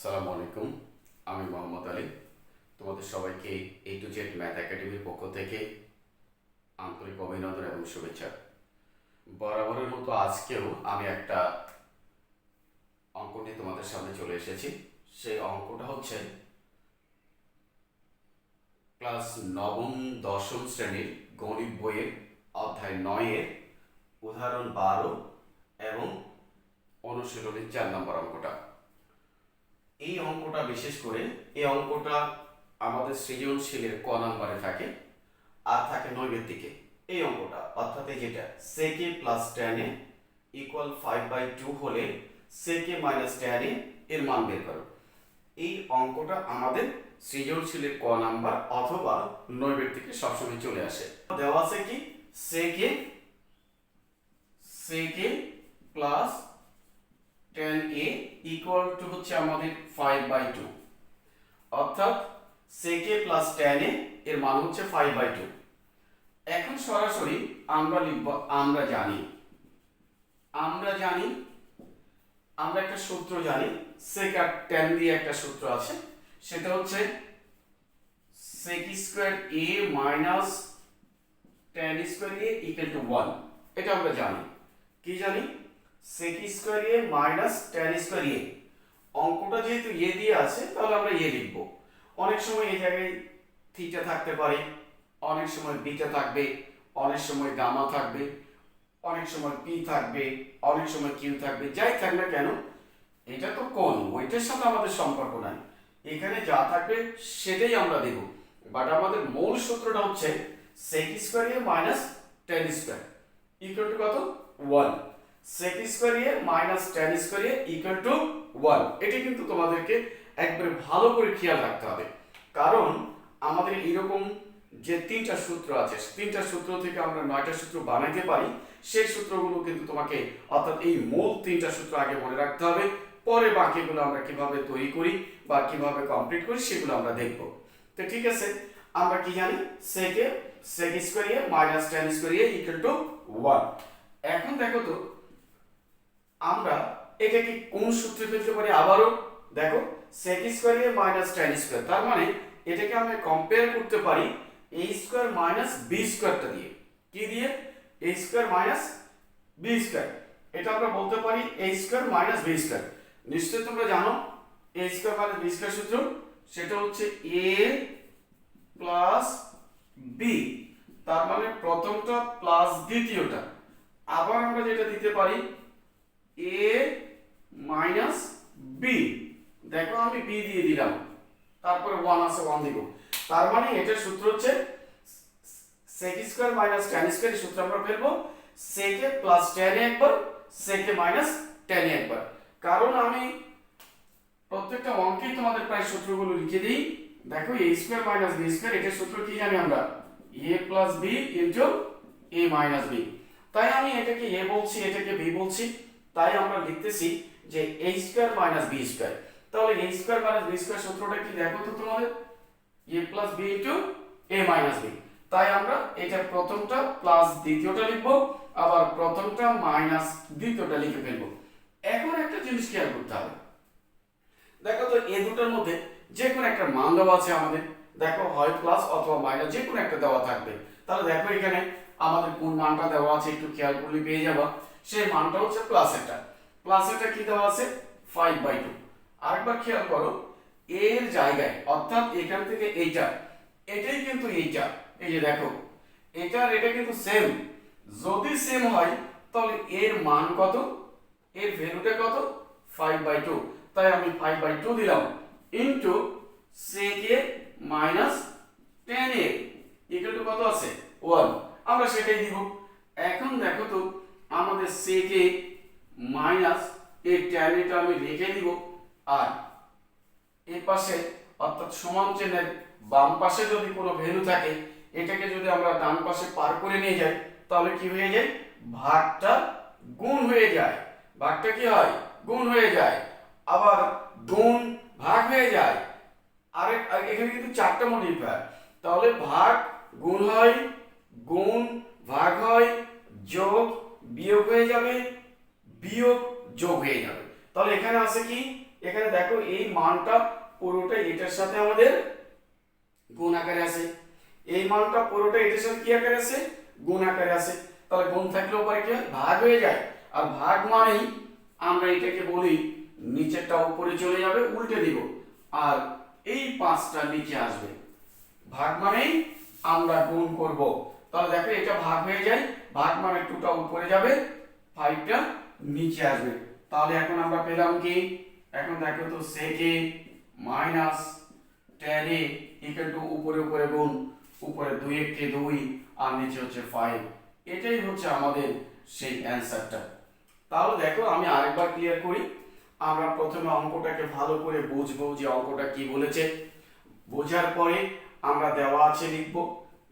সালাম আলাইকুম, আমি মোহাম্মদ আলী। তোমাদের সবাইকে এ টু জেড ম্যাথ একাডেমির পক্ষ থেকে আন্তরিক অভিনন্দন এবং শুভেচ্ছা। বরাবরের মতো আজকেও আমি একটা অঙ্ক নিয়ে তোমাদের সামনে চলে এসেছি। সেই অঙ্কটা হচ্ছে ক্লাস নবম দশম শ্রেণির গণিত বইয়ের অধ্যায় নয়ের উদাহরণ বারো এবং অনুশীলনীর চার নম্বর অঙ্কটা। এই অঙ্কটা বিশেষ করে, এই অঙ্কটা আমাদের সৃজনশীলের ক নাম্বারে থাকে আর থাকে নৈবেদিকে এই অঙ্কটা, অর্থাৎ যেটা সেকে প্লাস টেনে ইকুয়াল ফাইভ বাই টু হলে সেকে মাইনাস টেনে এর মান বের করো। এই অঙ্কটা আমাদের সৃজনশীলের ক নাম্বার অথবা নৈবেদিকে সবসময় চলে আসে। দেওয়া আছে কি? Sec sec plus tan A equal to হচ্ছে আমাদের ফাইভ বাই টু অর্থাৎ সেকে প্লাস টেন এ এর মান হচ্ছে ফাইভ বাই টু এখন সরাসরি আমরা লিখব, আমরা জানি। আমরা জানি, আমরা একটা সূত্র জানি সেক আর টেন দিয়ে একটা সূত্র আছে। সেটা হচ্ছে sec square A minus tan square A equal to one এটা আমরা জানি। কি জানি? Sec square A minus tan square A অঙ্কটা যেহেতু এ দিয়ে আছে, তাহলে আমরা এ লিখব। অনেক সময় এই জায়গায় থিটা থাকতে পারে, অনেক সময় বিটা থাকবে, অনেক সময় গামা থাকবে, অনেক সময় পি থাকবে, অনেক সময় কিউ থাকবে, যাই থাক না কেন, এটা তো কোন ওইটার সাথে আমাদের সম্পর্ক নাই। এখানে যা থাকবে সেটাই আমরা দেব। বাট আমাদের মূল সূত্রটা হচ্ছে sec square A minus tan square equal to কত? 1 sec square A minus tan square A equal to 1 এটা কিন্তু তোমাদেরকে একবারে ভালো করে খেয়াল রাখতে হবে। কারণ আমাদের এরকম যে তিনটা সূত্র আছে তিনটা সূত্র থেকে আমরা নয়টা সূত্র বানাইতে পারি, সেই সূত্রগুলো কিন্তু তোমাকে অর্থাৎ এই মূল তিনটা সূত্র আগে মনে রাখতে হবে। পরে বাকিগুলো আমরা কীভাবে তৈরি করি বা কীভাবে কমপ্লিট করি সেগুলো আমরা দেখব। তো ঠিক আছে, আমরা কি জানি? Sec sec square A minus tan square A equal to 1 এখন দেখো তো আমরা এটাকে কোন সূত্রে ফেলতে পারি আবারও? দেখো, sec square A minus tan square তার মানে এটাকে আমরা কম্পেয়ার করতে পারি a স্কয়ার মাইনাস b স্কয়ারটা দিয়ে। কি দিয়ে? a square minus b square এটা আমরা বলতে পারি a square minus b square নিশ্চয়ই তোমরা জানো, a square minus b square সূত্র, সেটা হচ্ছে a প্লাস b তার মানে প্রথমটা প্লাস দ্বিতীয়টা। আবার আমরা যেটা দিতে পারি এ মাইনাস বি দেখো আমি বি দিয়ে দিলাম। তারপরে ওয়ান আছে ওয়ান দিব। তার মানে এটার সূত্র হচ্ছে sec square minus tan square সূত্র আমরা ফেলব। এ প্লাস এ একবার এ মাইনাস এ একবার। কারণ আমি প্রত্যেকটা অঙ্কেই তোমাদের প্রায় সূত্রগুলো লিখে দিই। দেখো a square minus b square এটার সূত্র কি জানি আমরা? A plus b into a minus b তাই আমি এটাকে a বলছি, এটাকে b বলছি। তাই আমরা লিখতেছি যে a square minus b square তাহলে a square minus b square সূত্রটা কি দেখো তো তোমাদের? a plus b into a minus b. তাই আমরা এটা প্রথমটা প্লাস দ্বিতীয়টা লিখব, আবার প্রথমটা মাইনাস দ্বিতীয়টা লিখে ফেলব। এখন একটা জিনিস খেয়াল করতে হবে। দেখো তো এই দুটোর মধ্যে যে কোনো একটা মান দেওয়া আছে আমাদের। দেখো হয় প্লাস অথবা মাইনাস যে কোনো একটা দেওয়া থাকবে। তাহলে দেখো এখানে আমাদের কোন মানটা দেওয়া আছে একটু খেয়াল করলে পেয়ে যাবা। সেই মানটা হচ্ছে প্লাস এটা প্লাস এটা কি দেওয়া আছে? ফাইভ বাই টু আরেকবার খেয়াল করো, এর জায়গায়, অর্থাৎ এখান থেকে এইটা, এটাই কিন্তু এইটা। এই যে দেখো এটা আর এটা কিন্তু সেম যদি সেম হয়, তাহলে এর মান কত? এর ভ্যালুটা কত? ফাইভ বাই টু তাই আমি ফাইভ বাই টু দিলাম। Into sec A minus tan A equal to কত আছে? ওয়ান আমরা সেটাই দিব। এখন দেখো তো আমাদের সেক মাইনাস এই টেন এটা আমি রেখে দিব। আর এই পাশে অর্থাৎ সমান চেনের বাম পাশে যদি কোনো ভ্যালু থাকে, এটাকে যদি আমরা ডান পাশে পার করে নিয়ে যাই, তাহলে কি হয়ে যায়? ভাগটা গুণ হয়ে যায়। ভাগটা কি হয়? গুণ হয়ে যায়। আবার গুণ ভাগ হয়ে যায়। আর এখানে কিন্তু চারটা মডিফায়ার তাহলে ভাগ গুণ হয়, গুণ ভাগ হয়, যোগ বিয়োগ হয়ে যাবে, বিয়োগ যোগ হয়ে যাবে। তাহলে এখানে আছে কি? এখানে দেখো এই মানটা পুরোটা এটার সাথে আমাদের গুণ আকারে আছে। এই মানটা পুরোটা এটার সাথে কি আকারে আছে? গুণ আকারে আছে। তাহলে গুণ থাকলে উপরে কি ভাগ হয়ে যায়। আর ভাগ মানেই আমরা এটাকে বলি নিচেরটা উপরে চলে যাবে, উল্টে দিব। আর এই পাঁচটা নিচে আসবে। ভাগ মানেই আমরা গুণ করব। তাহলে দেখো এটা ভাগ হয়ে যায় ভাগ মানে টুটা উপরে যাবে ফাইভটা নিচে আসবে। তাহলে এখন আমরা পেলাম কি? এখন দেখো তো সেকে মাইনাস টেন ইকুয়াল টু উপরে উপরে গুণ, উপরে দুই একটি দুই, আর নিচে হচ্ছে ফাইভ এটাই হচ্ছে আমাদের সেই অ্যান্সারটা তাহলে দেখো আমি আরেকবার ক্লিয়ার করি। আমরা প্রথমে অঙ্কটাকে ভালো করে বুঝব যে অঙ্কটা কি বলেছে। বোঝার পরে আমরা দেওয়া আছে লিখব।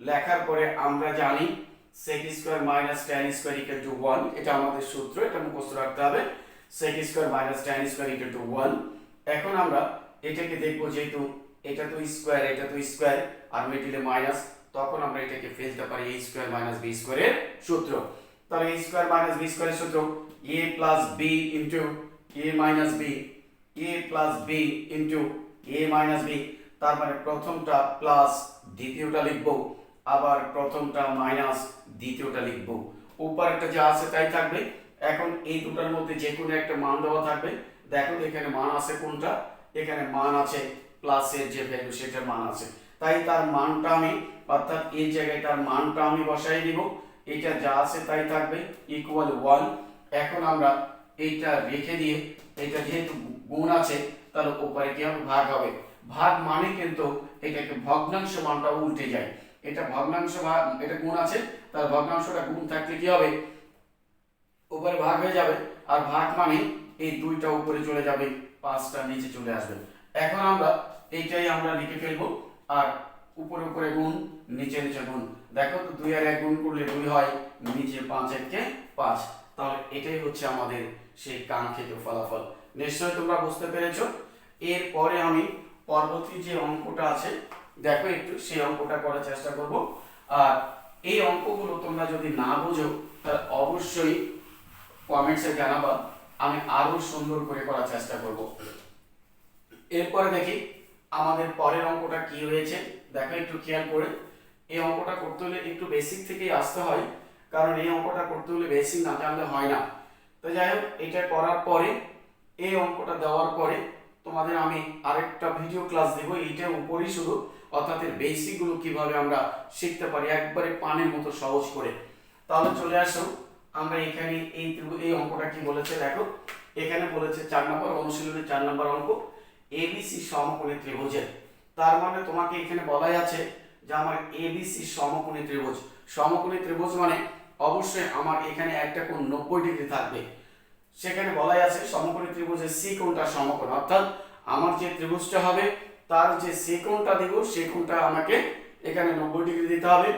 লেখার পরে আমরা জানি sec square minus tan square equal to 1 এটা আমাদের সূত্র, এটা মুখস্থ রাখতে হবে। sec square minus tan square equal to 1 এখন আমরা এটাকে দেখব যেহেতু এটা তো স্কয়ার এটা তো স্কয়ার আর মিডিলে মাইনাস তখন আমরা এটাকে ফেলতে পারি a স্কয়ার মাইনাস b স্কয়ারের সূত্র। তাহলে a স্কয়ার মাইনাস b স্কয়ারের সূত্র a plus b into a minus b, a plus b into a minus b, তার মানে প্রথমটা প্লাস দ্বিতীয়টা লিখব। আবার প্রথমটা মাইনাস দ্বিতীয়টা লিখব। একটা যা আছে তাই থাকবে। এখন এই দুটার মধ্যে যে কোনো একটা মান দেওয়া থাকবে। দেখো এখানে মান আছে কোনটা? এখানে মান আছে প্লাসের যে ভ্যালু সেটার মান আছে। তাই তার মানটা আমি, অর্থাৎ এই জায়গায় তার মানটা আমি বসাই দিব। এটা যা আছে তাই থাকবে ইকুয়াল ওয়ান এখন আমরা এইটা রেখে দিয়ে, এটা যেহেতু গুণ আছে, তাহলে উপরে কি হবে? ভাগ হবে। ভাগ মানে কিন্তু এটাকে ভগ্নাংশ মানটা উল্টে যায়। এটা ভগ্নাংশ ভাগ এটা গুণ আছে, তার ভগ্নাংশটা গুণ থাকলে কি হবে? উপরে ভাগ হয়ে যাবে, আর ভাগ মানে এই দুইটা উপরে চলে যাবে, পাঁচটা নিচে চলে আসবে। এখন আমরা এইটাই আমরা লিখে ফেলব, আর উপরে উপরে গুণ, নিচে নিচে গুণ। দেখো তো দুই আর এক গুণ করলে দুই হয়, নিচে পাঁচ এককে পাঁচ। তাহলে এটাই হচ্ছে আমাদের সেই কাঙ্ক্ষিত ফলাফল। নিশ্চয়ই তোমরা বুঝতে পেরেছ? এরপরে আমি পরবর্তী যে অঙ্কটা আছে দেখো একটু, সেই অঙ্কটা করার চেষ্টা করব। আর এই অঙ্কগুলো তোমরা যদি না বোঝো তাহলে অবশ্যই কমেন্টসে জানাবা। আমি আরও সুন্দর করে করার চেষ্টা করব। এরপরে দেখি, আমাদের পরের অঙ্কটা কি হয়েছে? দেখো একটু খেয়াল করে। এই অঙ্কটা করতে হলে একটু বেসিক থেকেই আসতে হয়, কারণ এই অঙ্কটা করতে হলে বেসিক না জানলে হয় না। তো যাই হোক, এটা করার পরে, এই অঙ্কটা দেওয়ার পরে তোমাদের আমি আরেকটা ভিডিও ক্লাস দেবো। এইটার উপরেই শুধু অর্থাৎ এর বেসিকগুলো কীভাবে আমরা শিখতে পারি, একবারে পানের মতো সহজ করে। তাহলে চলে আসো আমরা এখানে এই এই অঙ্কটা কি বলেছে দেখো। এখানে বলেছে চার নম্বর অনুশীলনের চার নম্বর অঙ্ক এবিসি সমকোণী ত্রিভুজের। তার মানে তোমাকে এখানে বলাই আছে যে আমার এবিসি সমকোণী ত্রিভুজ। সমকোণী ত্রিভুজ মানে অবশ্যই আমার এখানে একটা কোণ নব্বই ডিগ্রি থাকবে। সেখানে বলাই আছে সমকোণী ত্রিভুজের সি কোণটা সমকোণ, অর্থাৎ আমার যে ত্রিভুজটা হবে, তার যে সি কোণটা দিব সেই কোণটা আমাকে এখানে নব্বই ডিগ্রি দিতে হবে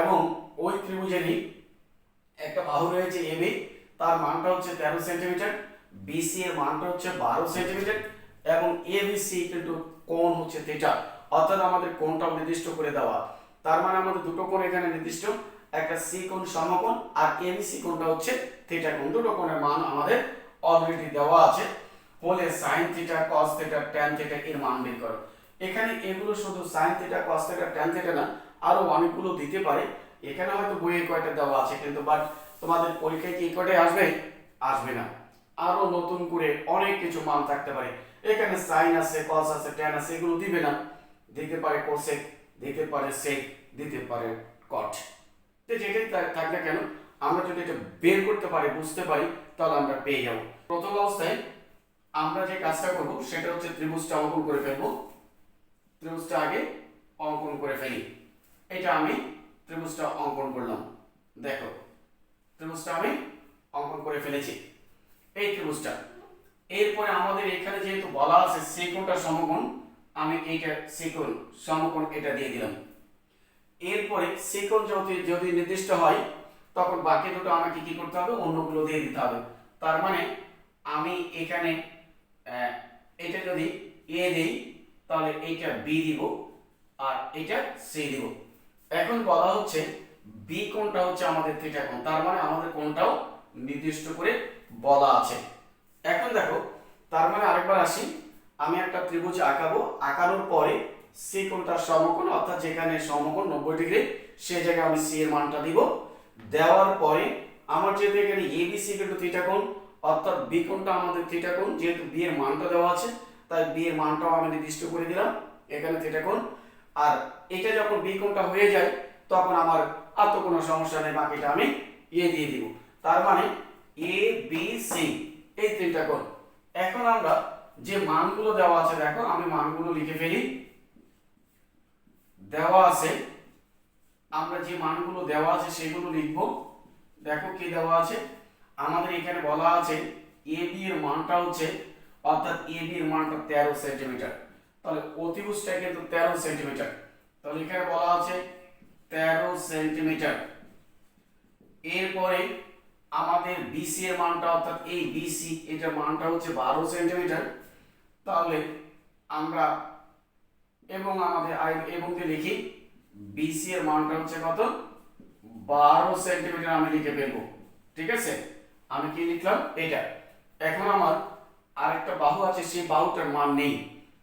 এবং ওই ত্রিভুজেরই একটা বাহু রয়েছে এবি তার মানটা হচ্ছে তেরো সেন্টিমিটার বিসি এর মানটা হচ্ছে বারো সেন্টিমিটার এবং এবিসি কিন্তু কোণ হচ্ছে থিটা, অর্থাৎ আমাদের কোণটাও নির্দিষ্ট করে দেওয়া। তার মানে আমাদের দুটো কোণ এখানে নির্দিষ্ট। একটা সি কোণ সমকোণ আর এবিসি কোণটা হচ্ছে থিটা কোণ। দুটো কোণের মান আমাদের অলরেডি দেওয়া আছে। হলে sine theta cos theta tan theta এর মান বের করো। এখানে এগুলো শুধু sine theta cos theta tan theta না, আরও অনেকগুলো দিতে পারে। এখানে হয়তো বইয়ে কয়টা দেওয়া আছে কিন্তু বাট তোমাদের পরীক্ষায় কি কয়টাই আসবে? আসবে না। আরও নতুন করে অনেক কিছু মান থাকতে পারে। এখানে সাইন আছে কস আছে ট্যান আছে, এগুলো দিবে না। দিতে পারে কোসেক দিতে পারে সেক দিতে পারে কট তো যেটাই থাক না কেন, আমরা যদি এটা বের করতে পারি, বুঝতে পারি, তাহলে আমরা পেয়ে যাব। প্রথম অবস্থায় আমরা যে কাজটা করব, সেটা হচ্ছে ত্রিভুজটা অঙ্কন করে ফেলব। ত্রিভুজটা আগে অঙ্কন করে ফেলি। এটা আমি ত্রিভুজটা অঙ্কন করলাম। দেখো, ত্রিভুজটা আমি অঙ্কন করে ফেলেছি। এই ত্রিভুজটা। এরপরে আমাদের এখানে যেহেতু বলা আছে সেকোণটা সমকোণ, আমি এইটা সেকোণ সমকোণ এটা দিয়ে দিলাম। এরপরে সেকোণ যদি যদি নির্দিষ্ট হয়, তখন বাকি দুটো আমাকে কি করতে হবে? অন্যগুলো দিয়ে দিতে হবে। তার মানে আমি এখানে এটা যদি এ দিই, তাহলে এইটা বি দিব আর এটা সি দিব। এখন বলা হচ্ছে বি কোনটা হচ্ছে আমাদের থিটা কোণ। তার মানে আমাদের কোনটাও নির্দিষ্ট করে বলা আছে। এখন দেখো, তার মানে আরেকবার আসি। আমি একটা ত্রিভুজ আঁকাবো। আঁকানোর পরে সি কোণটার সমকোণ, অর্থাৎ যেখানে সমকোণ নব্বই ডিগ্রি সেই জায়গায় আমি সি এর মানটা দিব। দেওয়ার পরে আমার যেহেতু এখানে এ বি সি কিন্তু থিটা কোণ, অর্থাৎ বি কোণটা আমাদের থিটা কোণ, যেহেতু বি এর মানটা দেওয়া আছে, তাই বি এর মানটাও আমি নির্দিষ্ট করে দিলাম, এখানে থিটা কোণ। আর এটা যখন বি কোণটা হয়ে যায়, তখন আমার আর তো কোনো সমস্যা নেই, বাকিটা আমি এ দিয়ে দিব। তার মানে এ বি সি এই তিনটা কোণ। এখন আমরা যে মানগুলো দেওয়া আছে, দেখো, আমি মানগুলো লিখে ফেলি। দেওয়া আছে। আমরা যে মানগুলো দেওয়া আছে সেগুলো লিখব। দেখো কি দেওয়া আছে? আমাদের এখানে বলা আছে এ বি এর মানটা হচ্ছে, অর্থাৎ এ বি এর মানটা তেরো সেন্টিমিটার। তাহলে অতিভুজটা কিন্তু তেরো সেন্টিমিটার। তাহলে এখানে বলা আছে তেরো সেন্টিমিটার। এরপরে আমাদের বিসি এর মানটা, অর্থাৎ এই বিসি এটার মানটা হচ্ছে বারো সেন্টিমিটার। তাহলে আমরা এবং আমাদের আই এবং দিয়ে লিখি বিসি এর মানটা হচ্ছে কত? বারো সেন্টিমিটার আমি লিখে ফেলব। ঠিক আছে? আমি কি লিখলাম? এটা এখন আমার আরেকটা বাহু আছে, সেই বাহুটার মান নেই।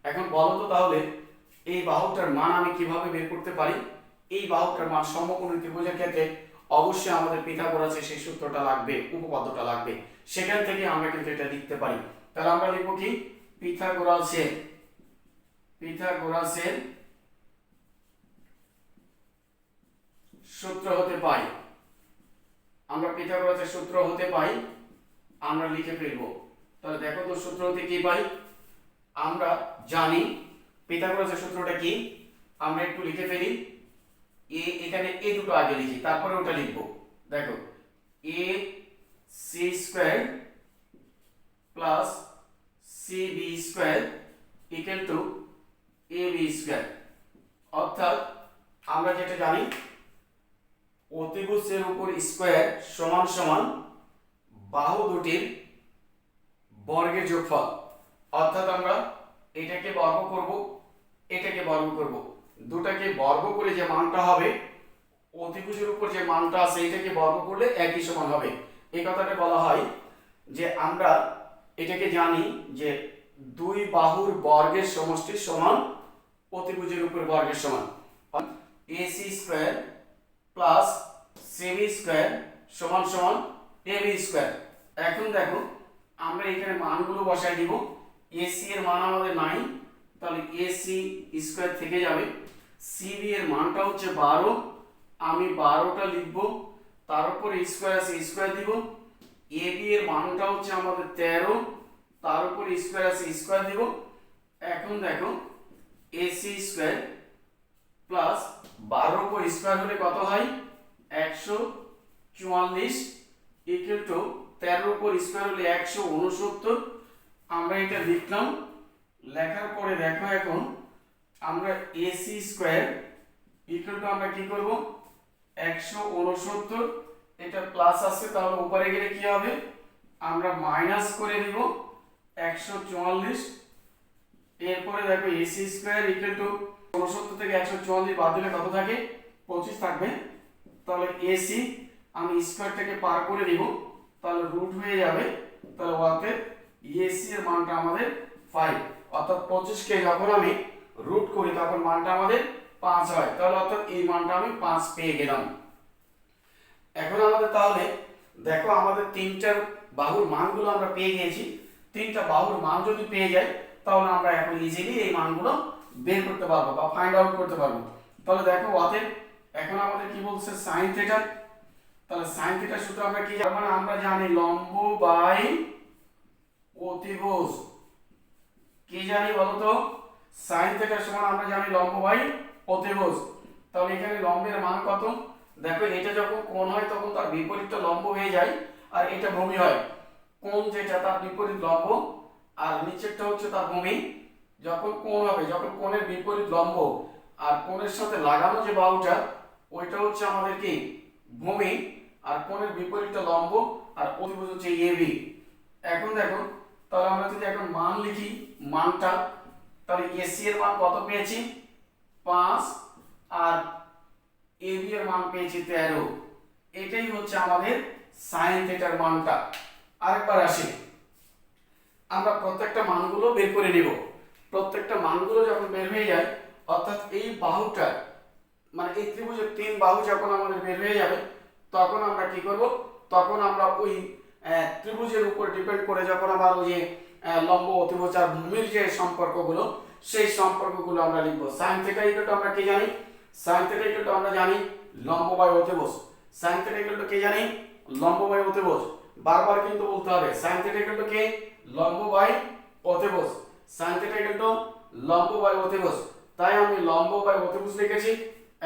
এখন বলো তো তাহলে, এই বাহুটার মান আমি কীভাবে বের করতে পারি? এই বাহুটার মান সমকোণী ত্রিভুজের ক্ষেত্রে অবশ্যই আমাদের পিথাগোরাসের সেই সূত্রটা লাগবে, উপপাদ্যটা লাগবে। সেখান থেকে আমরা কিন্তু এটা লিখতে পারি। তাহলে আমরা লিখব কি? পিথাগোরাসের পিথাগোরাসের সূত্র হতে পাই। আমরা পিথাগোরাসের সূত্র হতে পাই, আমরা লিখে ফেলব। তাহলে দেখো তো সূত্র হতে কি পাই? আমরা জানি পিথাগোরাসের সূত্রটা কি? আমরা একটু লিখে ফেলি। এ, এখানে এ দুটো আগে লিখি, তারপরে ওটা লিখব। দেখো, A, C square plus C B square equal to A B square অর্থাৎ আমরা যেটা জানি, অতিভুজের উপর স্কোয়ার সমান সমান বাহু দুটির বর্গের যোগফল। অর্থাৎ আমরা এটাকে বর্গ করব, এটাকে বর্গ করব। দুটাকে বর্গ করে যে মানটা হবে, অতিভুজের উপর যে মানটা আছে, এটাকে বর্গ করলে একই সমান হবে। এই কথাটা বলা হয় যে আমরা এটাকে জানি যে দুই বাহুর বর্গের সমষ্টি সমান অতিভুজের উপর বর্গের সমান। AC square plus CB square সমান সমান এবি স্কোয়ার এখন দেখো, আমরা এখানে মানগুলো বসাই দিব। এসি এর মান আমাদের নাই, তাহলে এসি স্কোয়ার থেকে যাবে। সিবি এর মানটা হচ্ছে বারো, আমি বারোটা লিখব, তার উপর স্কোয়ার আছে স্কোয়ার দিব। এবি এর মানটা হচ্ছে আমাদের তেরো, তার উপর স্কোয়ার আছে স্কোয়ার দিব। এখন দেখো এসি স্কোয়ার প্লাস বারোর উপর স্কোয়ার হলে কত হয়? একশো চুয়াল্লিশ ইকুয়াল টু তেরোর উপর স্কোয়ার হলে একশো উনসত্তর আমরা এটা লিখলাম। লেখার পরে দেখো এখন, আমরা এসি স্কোয়ার ইকুয়াল টু আমরা কি করব? একশো উনসত্তর এটা প্লাস আছে, তাহলে উপরে গেলে কি হবে? আমরা মাইনাস করে দিব একশো চুয়াল্লিশ এরপরে দেখো এসি স্কোয়ার ইকুয়াল টু উনসত্তর থেকে একশো চুয়াল্লিশ বাদ দিলে কত থাকে? পঁচিশ থাকবে। তাহলে এসি আমি স্কোয়ারটাকে পার করে দিব তাহলে রুট হয়ে যাবে, তাহলে ওয়াতে এসি এর মানটা আমাদের ফাইভ অর্থাৎ পঁচিশকে যখন আমি রুট করি, তখন মানটা আমাদের পাঁচ হয়। তাহলে অর্থাৎ এই মানটা আমি পাঁচ পেয়ে গেলাম। এখন আমাদের তাহলে দেখো আমাদের তিনটার বাহুর মানগুলো আমরা পেয়ে গিয়েছি। তিনটা বাহুর মান যদি পেয়ে যাই তাহলে আমরা এখন ইজিলি এই মানগুলো বের করতে পারব বা ফাইন্ড আউট করতে পারব। তাহলে দেখো অতএব এখন আমাদের কি বলছে? সাইন থিটা তাহলে সাইন থিটার সূত্র আমরা কি জানি মানে আমরা জানি লম্ব বাই অতিভুজ। কি জানি বলতো? সাইন থিটার সমান আমরা জানি লম্ব বাই অতিভুজ। তাহলে এখানে লম্বের মান কত? দেখো এটা যখন কোণ হয় তখন তার বিপরীতটা লম্ব হয়ে যায় আর এটা ভূমি হয়। কোণ যেটা তার বিপরীত লম্ব আর নিচেরটা হচ্ছে তার ভূমি। যখন কোণ হবে, যখন কোণের বিপরীত লম্ব আর কোণের সাথে লাগানো যে বাহুটা, ওইটা হচ্ছে আমাদের কি? ভূমি। আর কোণের বিপরীতটা লম্ব আর অতিভুজ হচ্ছে এবি এখন দেখো, তাহলে আমরা যদি এখন মান লিখি, মানটা, তাহলে এসি এর মান কত পেয়েছি? পাঁচ। আর এবি এর মান পেয়েছি তেরো। এটাই হচ্ছে আমাদের সাইন থিটার মানটা। আরেকবার আসি। আমরা প্রত্যেকটা মানগুলো বের করে নিব। প্রত্যেকটা মানগুলো যখন বের হয়ে যায়, অর্থাৎ এই বাহুটা মানে এই ত্রিভুজের তিন বাহু যখন আমাদের বের হয়ে যাবে, তখন আমরা কি করব? তখন আমরা ওই ত্রিভুজের উপর ডিপেন্ড করে যখন আবার ওই যে লম্ব অতিভুজ আর ভূমির যে সম্পর্কগুলো, সেই সম্পর্কগুলো আমরা লিখব। সাইন থিটা ইকুয়াল আমরা কি জানি? সাইন থিটা ইকুয়াল আমরা জানি লম্ব বাই অতিভুজ। সাইন থিটা ইকুয়াল কি জানি? লম্ব বাই অতিভুজ। বারবার কিন্তু বলতে হবে সাইন থিটা ইকুয়াল কি? লম্ব বাই অতিভুজ সাইন থিটা ইকুয়াল লম্ব বাই অতিভুজ তাই আমি লম্ব বাই অতিভুজ লিখেছি।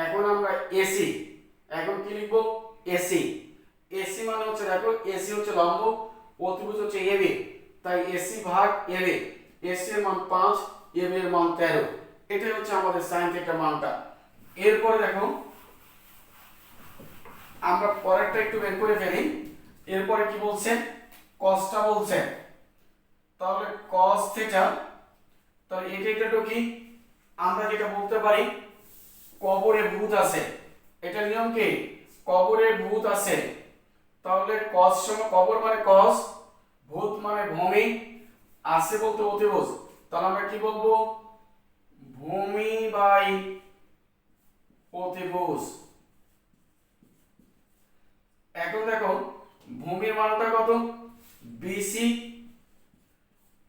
এখন আমরা এসি। এখন কি লিখব? এসি। এসি মানে হচ্ছে দেখো, এসি হচ্ছে লম্ব, অতিভুজ হচ্ছে এবি তাই এসি ভাগ এবি এসি এর মান পাঁচ এবি এর মান তেরো। এটাই হচ্ছে আমাদের সাইন থিটা মানটা। এরপরে দেখো, আমরা পরেরটা একটু বের করে ফেলি। এরপরে কি বলছেন কসটা বলছেন তাহলে কস থিটা তাহলে এটা এটা কি? আমরা যেটা বলতে পারি কবরে ভূত আছে। এটা নিয়ম কি? কবরে ভূত আছে। তাহলে কস সময় কবর মানে কস ভূত মানে ভূমি, আছে বলতে অতিভুজ। তাহলে আমরা কি বলব? ভূমি বাই অতিভুজ। এখন দেখো, ভূমির মানটা কত? বিসি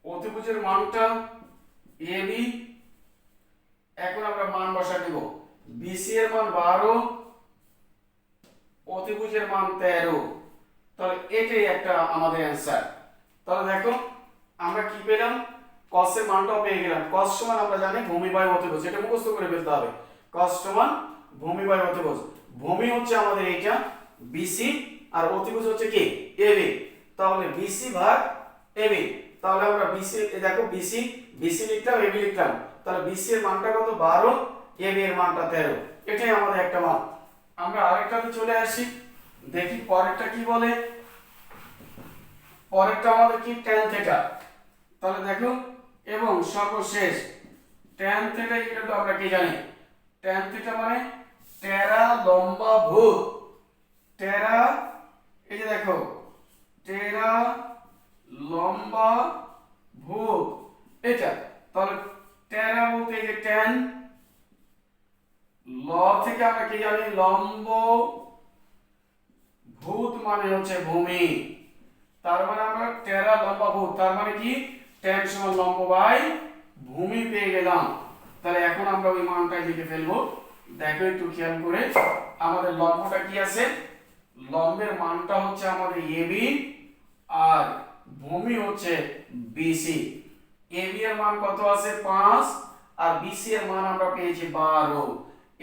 অতিভুজের মানটা এবি এখন আমরা মান বসা দিব বিসি এর মান বারো, অতিভুজের মান তেরো। তাহলে এটাই একটা আমাদের অ্যান্সার তাহলে দেখো, আমরা কি পেলাম? কসের মানটাও পেয়ে গেলাম। কস সমান আমরা জানি ভূমি বাই অতিভুজ। এটা মুখস্থ করে ফেলতে হবে। কস সমান ভূমি বাই অতিভুজ। ভূমি হচ্ছে আমাদের এইটা বিসি আর অতিভুজ হচ্ছে কি? এবি তাহলে বিসি ভাগ এবি তাহলে আমরা বিসি দেখো বিসি বিসি লিখলাম এবি লিখলাম। তাহলে বিসি এর মানটা কত? বারো এবি এর মানটা তেরো। এটাই আমাদের একটা মান। আমরা আরেকটাতে চলে আসি। দেখি পরেরটা কি বলে? পরেরটা আমাদের কি? ট্যান থিটা তাহলে দেখো, এবং সর্বশেষ ট্যান থিটা ইকুয়াল টু আমরা কি জানি? ট্যান থিটা মানে টেরা লম্বা ভূত। টেরা, এই যে দেখো, টেরা লম্বা ভূত এটা, তাহলে টেরা বলতে যে ট্যান ল থেকে আমরা কি জানি? লম্ব ভূত মানে হচ্ছে ভূমি। তার মানে আমরা টেরা লম্বা ভূত, তার মানে কি? ট্যান সমান লম্ব বাই ভূমি পেয়ে গেলাম। তাহলে এখন আমরা ওই মানটাই লিখে ফেলব। দেখো একটু খেয়াল করে, আমাদের লম্বটা কি আছে? লম্বের মানটা হচ্ছে আমাদের এবি আর ভূমি হচ্ছে বিসি এবি এর মান কত আছে? পাঁচ। আর বিসি এর মান আমরা পেয়েছি বারো।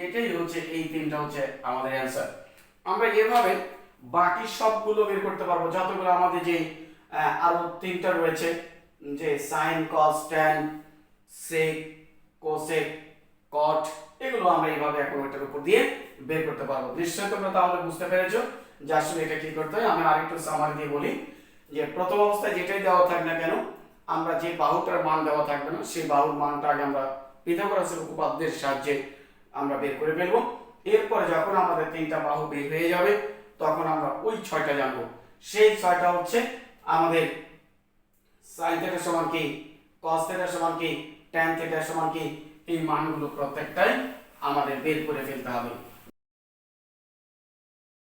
এটাই হচ্ছে, এই তিনটা হচ্ছে আমাদের অ্যান্সার আমরা এভাবে বাকি সবগুলো বের করতে পারব। যতগুলো আমাদের যে আরও তিনটা রয়েছে, যে sine cos tan sec cosec cot এগুলো আমরা এইভাবে এখন ওইটার উপর দিয়ে বের করতে পারব। নিশ্চয়ই তোমরা তাহলে বুঝতে পেরেছ। যে আসলে এটা কি করতে হয়, আমি আরেকটু সামারি দিয়ে বলি। যে প্রথম অবস্থায় যেটাই দেওয়া থাক না কেন, আমরা যে বাহুটার মান দেওয়া থাকবে না সেই বাহুর মানটা আগে আমরা পিথাগোরাসের উপপাদ্যের সাহায্যে আমরা বের করে ফেলব। এরপরে যখন আমাদের তিনটা বাহু বের হয়ে যাবে, তখন আমরা ওই ছয়টা জানব। সেই ছয়টা হচ্ছে আমাদের সাইন থিটা সমান কি কস থিটা সমান কি ট্যান থিটা সমান কি, এই মানগুলো প্রত্যেকটাই আমাদের বের করে ফেলতে হবে।